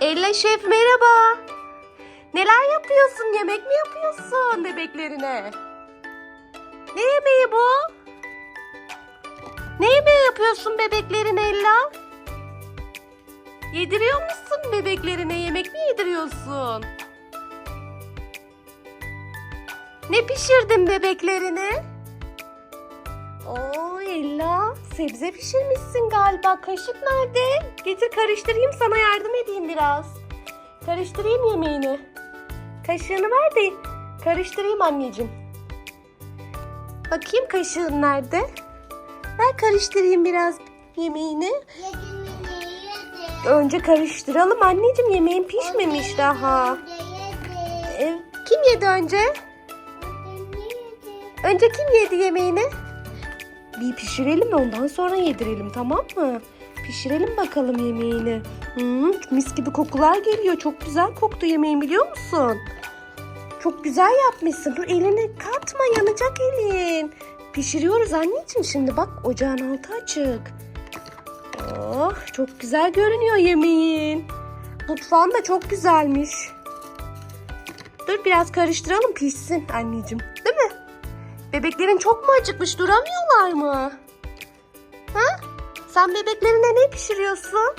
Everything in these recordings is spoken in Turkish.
Ella Şef merhaba. Neler yapıyorsun? Yemek mi yapıyorsun bebeklerine? Ne yemeği bu? Ne yemeği yapıyorsun bebeklerine Ella? Yediriyor musun bebeklerine? Yemek mi yediriyorsun? Ne pişirdin bebeklerine? Oo Ella, sebze pişirmişsin galiba. Kaşık nerede? Getir karıştırayım sana yardım edeyim biraz. Karıştırayım yemeğini. Kaşığını ver de karıştırayım anneciğim. Bakayım kaşığın nerede? Ver karıştırayım biraz yemeğini. Önce karıştıralım anneciğim yemeğin pişmemiş daha. Kim yedi önce? Önce kim yedi yemeğini? Bir pişirelim ondan sonra yedirelim tamam mı? Pişirelim bakalım yemeğini. Hmm, mis gibi kokular geliyor. Çok güzel koktu yemeğin biliyor musun? Çok güzel yapmışsın. Dur elini katma yanacak elin. Pişiriyoruz anneciğim şimdi bak ocağın altı açık. Oh çok güzel görünüyor yemeğin. Mutfağın da çok güzelmiş. Dur biraz karıştıralım pişsin anneciğim. Bebeklerin çok mu acıkmış duramıyorlar mı? Ha? Sen bebeklerine ne pişiriyorsun?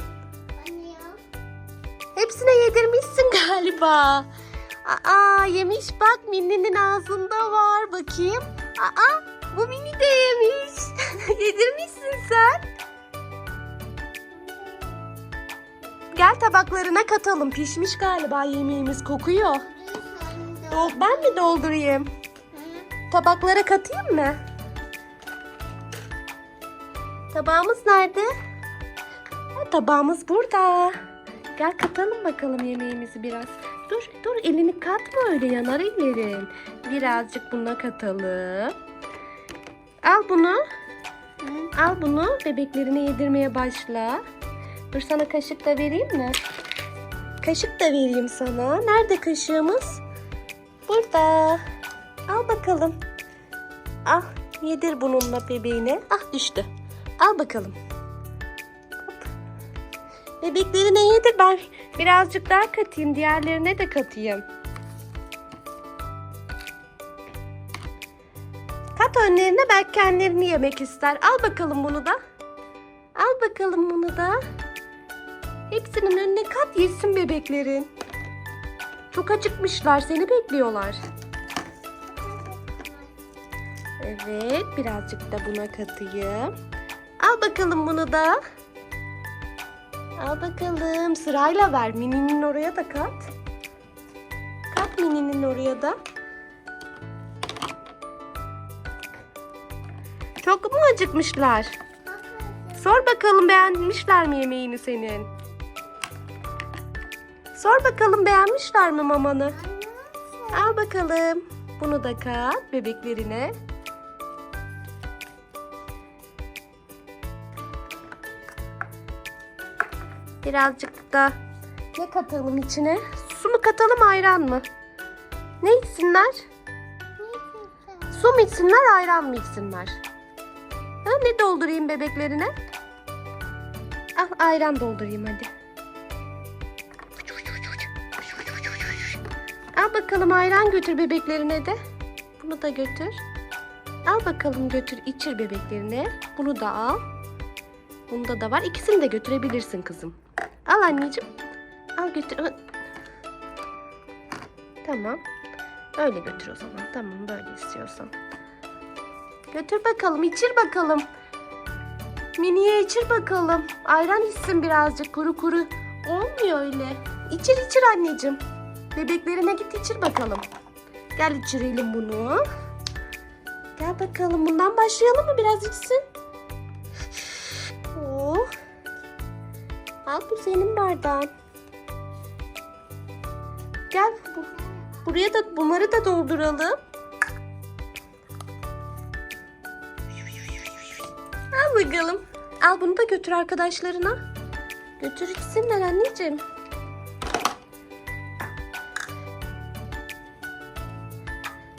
Hepsine yedirmişsin galiba. Aa yemiş bak Minni'nin ağzında var bakayım. Aa bu Minni de yemiş. Yedirmişsin sen. Gel tabaklarına katalım. Pişmiş galiba yemeğimiz kokuyor. Ben mi doldurayım? Tabaklara katayım mı? Tabağımız nerede? Ha, tabağımız burada. Gel katalım bakalım yemeğimizi biraz. Dur dur elini katma öyle yanar ellerin. Birazcık buna katalım. Al bunu. Al bunu bebeklerine yedirmeye başla. Dur sana kaşık da vereyim mi? Kaşık da vereyim sana. Nerede kaşığımız? Burada. Al bakalım. Al yedir bununla bebeğine. Ah düştü. Al bakalım. Hop. Bebeklerine yedir ben birazcık daha katayım. Diğerlerine de katayım. Kat önlerine belki kendilerini yemek ister. Al bakalım bunu da. Al bakalım bunu da. Hepsinin önüne kat yesin bebeklerin. Çok acıkmışlar seni bekliyorlar. Evet, birazcık da buna katayım. Al bakalım bunu da. Al bakalım. Sırayla ver. Mini'nin oraya da kat. Kat Mini'nin oraya da. Çok mu acıkmışlar? Sor bakalım beğenmişler mi yemeğini senin? Sor bakalım beğenmişler mi mamanı? Al bakalım. Bunu da kat bebeklerine. Birazcık da ne katalım içine? Su mu katalım ayran mı? Ne içsinler? Su mu içsinler ayran mı içsinler? Ha, ne doldurayım bebeklerine? Al ayran doldurayım hadi. Al bakalım ayran götür bebeklerine de. Bunu da götür. Al bakalım götür içir bebeklerine. Bunu da al. Bunda da var. İkisini de götürebilirsin kızım. Al anneciğim. Al götür. Tamam. Öyle götür o zaman. Tamam böyle istiyorsan. Götür bakalım. içir bakalım. Miniye içir bakalım. Ayran içsin birazcık. Kuru kuru. Olmuyor öyle. İçir içir anneciğim. Bebeklerine git içir bakalım. Gel içirelim bunu. Gel bakalım. Bundan başlayalım mı? Biraz içsin. Al bu senin bardağın. Gel bu, buraya da bunları da dolduralım. Al bakalım. Al bunu da götür arkadaşlarına. Götür içsinler anneciğim.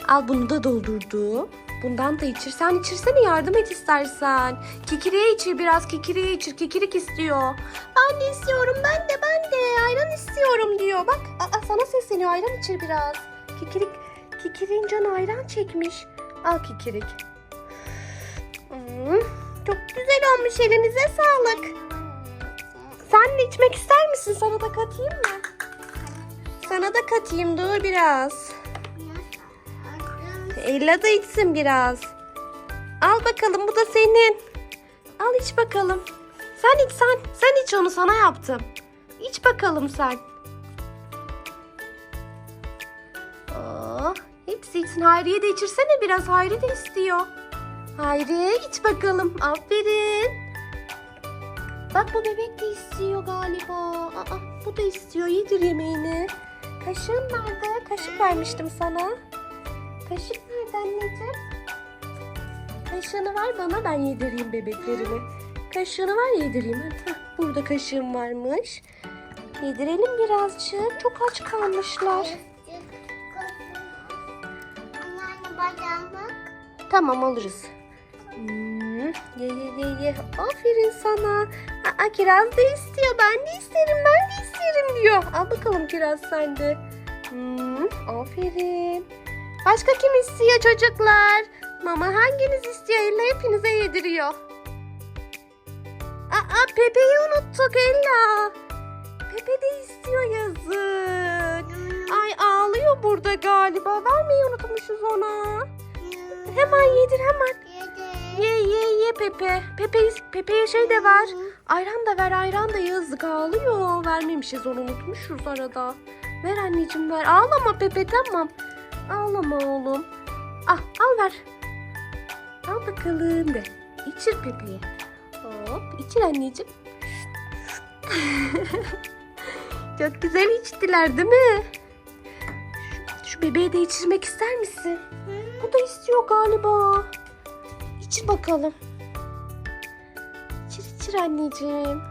Al bunu da doldurdu. Bundan da içir. Sen içirsene yardım et istersen. Kikiriye içir biraz. Kikiriye içir. Kikirik istiyor. Ben de istiyorum. Ben de ben de. Ayran istiyorum. istiyor. Bak aa, sana sesleniyor. Ayran içir biraz. Kikirik, Kikirik'in canı ayran çekmiş. Al Kikirik. Hmm, çok güzel olmuş. Elinize sağlık. Sen de içmek ister misin? Sana da katayım mı? Sana da katayım. Dur biraz. Ella da içsin biraz. Al bakalım bu da senin. Al iç bakalım. Sen iç sen. Sen iç onu sana yaptım. İç bakalım sen. Oh, hepsi içsin. Hayriye de içirsene biraz. Hayri de istiyor. Hayri iç bakalım. Aferin. Bak bu bebek de istiyor galiba. Aa, bu da istiyor. Yedir yemeğini. Kaşığın nerede? Kaşık vermiştim sana. Kaşık nerede anneciğim? Kaşığını ver bana ben yedireyim bebeklerimi. Kaşığını ver yedireyim. Heh, burada kaşığım varmış. Yedirelim birazcık. Çok aç kalmışlar. Tamam alırız. Hmm, ye ye ye ye. Aferin sana. Aa, kiraz da istiyor. Ben de isterim ben de isterim diyor. Al bakalım kiraz sen de. Hmm, aferin. Başka kim istiyor çocuklar? Mama hanginiz istiyor? Ella hepinize yediriyor. Aa Pepe'yi unuttuk Ella. Pepe de istiyor yazık. Ay ağlıyor burada galiba. Vermeyi unutmuşuz ona. Hemen yedir hemen. Ye ye ye Pepe. Pepe Pepe'ye şey de ver. Ayran da ver ayran da yazık ağlıyor. Vermemişiz onu unutmuşuz arada. Ver anneciğim ver. Ağlama Pepe tamam. Ağlama oğlum. Ah al ver. Al bakalım de. İçir Pepe'ye. Hop içir anneciğim. Çok güzel içtiler değil mi? Şu bebeği de içirmek ister misin? Bu da istiyor galiba. İçir bakalım. İçir içir anneciğim.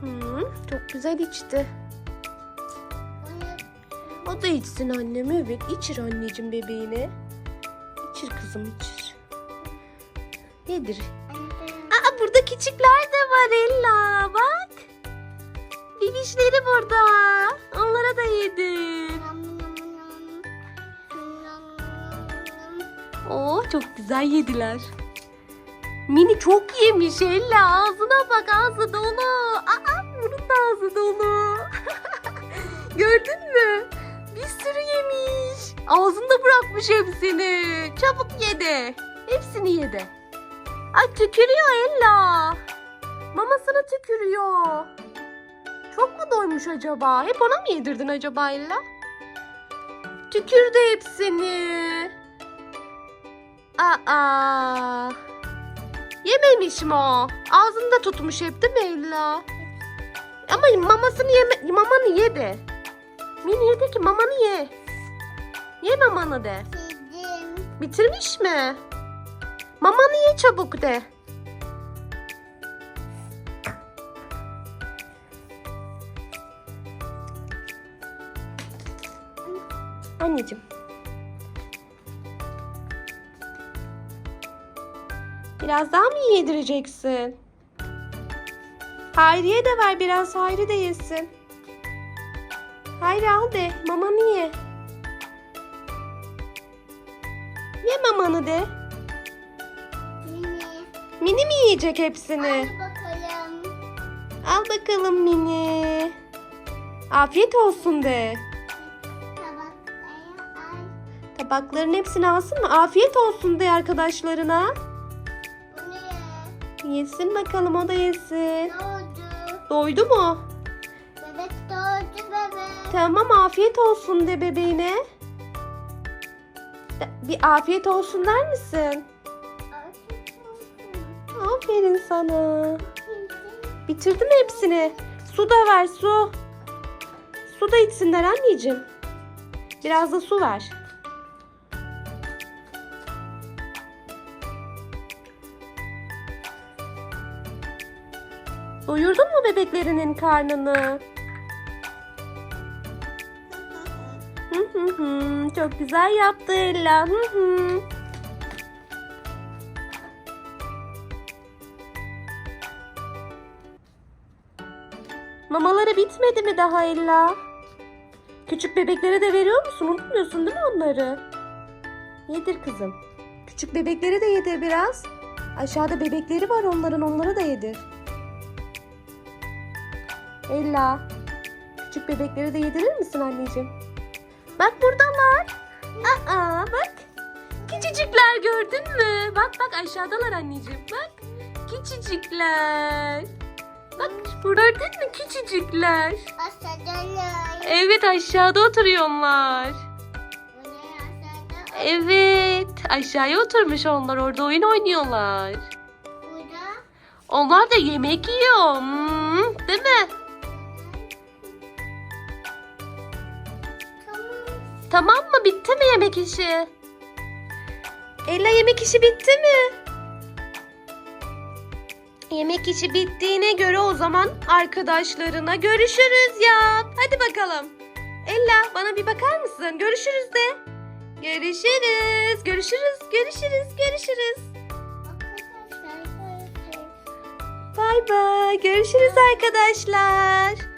Hmm, çok güzel içti. O da içsin annem evet. İçir anneciğim bebeğine. İçir kızım içir. Yedir. Aa burada küçükler de var Ella bak. Bibişleri burada. Onlara da yedir. Oo Oh, çok güzel yediler. Mini çok yemiş Ella. Ağzına bak ağzı dolu. Aa bunun da ağzı dolu. Gördün mü? Ağzında bırakmış hepsini. Çabuk yedi. Hepsini yedi. Ay tükürüyor Ella. Mamasına tükürüyor. Çok mu doymuş acaba? Hep ona mı yedirdin acaba Ella? Tükürdü hepsini. Aa. Yememiş mi o? Ağzında tutmuş hep değil mi Ella? Ama mamasını yeme mamanı ye de. Mini yedi ki mamanı ye. Ye mamanı de. Yedim. Bitirmiş mi? Mamanı ye çabuk de. Anneciğim. Biraz daha mı yedireceksin? Hayriye de ver biraz Hayri de yesin. Hayri al de mamanı ye. Ye mamanı de. Mini. Mini mi yiyecek hepsini? Hadi bakalım. Al bakalım Mini. Afiyet olsun de. Tabakların hepsini alsın mı? Afiyet olsun de arkadaşlarına. Bu ne? Yesin bakalım o da yesin. Doğdu. Doydu mu? Bebek doğdu bebek. Tamam afiyet olsun de bebeğine. Bir afiyet olsun der misin? Aferin sana. Bitirdim hepsini. Su da ver su. Su da içsinler anneciğim. Biraz da su ver. Doyurdun mu bebeklerinin karnını? Çok güzel yaptı Ella. Mamaları bitmedi mi daha Ella? Küçük bebeklere de veriyor musun? Unutmuyorsun değil mi onları? Yedir kızım. Küçük bebeklere de yedir biraz. Aşağıda bebekleri var onların onları da yedir. Ella. Küçük bebekleri de yedirir misin anneciğim? Bak buradalar. Aa bak. Küçücükler gördün mü? Bak bak aşağıdalar anneciğim. Bak. Küçücükler. Bak gördün mü küçücükler? Aşağıda Evet aşağıda oturuyorlar. Evet aşağıya oturmuş onlar orada oyun oynuyorlar. Burada. Onlar da yemek yiyor. Hmm, değil mi? Tamam. Mı? Bitti mi yemek işi? Ella yemek işi bitti mi? Yemek işi bittiğine göre o zaman arkadaşlarına görüşürüz ya. Hadi bakalım. Ella bana bir bakar mısın? Görüşürüz de. Görüşürüz. Görüşürüz. Görüşürüz. Görüşürüz. Bay bay. Görüşürüz arkadaşlar.